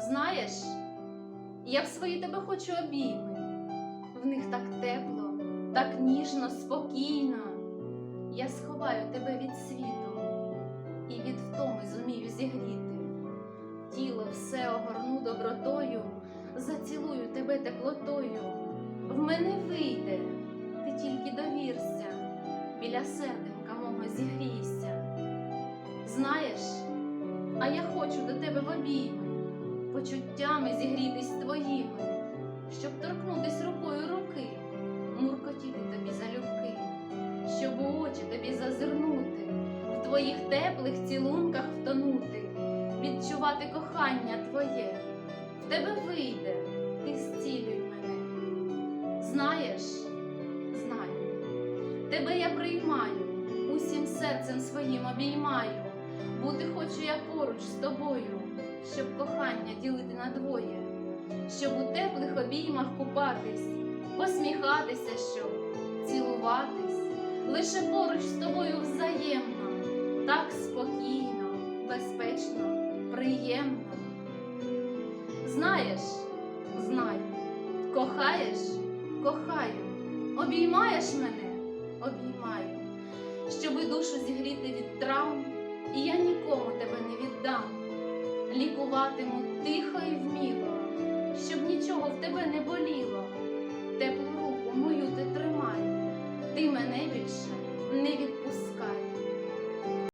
Знаєш, я в свої тебе хочу обійми. В них так тепло, так ніжно, спокійно. Я сховаю тебе від світу і від втоми зумію зігріти. Тіло все огорну добротою, зацілую тебе теплотою. В мене вийде, ти тільки довірся, біля серденька мого зігрійся. Знаєш, а я хочу до тебе в обійми, почуттями зігрітись твоїми, щоб торкнутись рукою руки, муркотіти тобі залюбки, щоб у очі тобі зазирнути, в твоїх теплих цілунках втонути, відчувати кохання твоє. В тебе вийде, ти зцілюй мене. Знаєш, знаю, тебе я приймаю, усім серцем своїм обіймаю. Бути хочу я поруч з тобою, щоб кохання ділити на двоє, щоб у теплих обіймах купатись, посміхатися, щоб цілуватись, лише поруч з тобою взаємно, так спокійно, безпечно, приємно. Знаєш, знаю, кохаєш, кохаю, обіймаєш мене, обіймаю, щоби душу зігріти від Лікуватиму тихо і вміло, щоб нічого в тебе не боліло.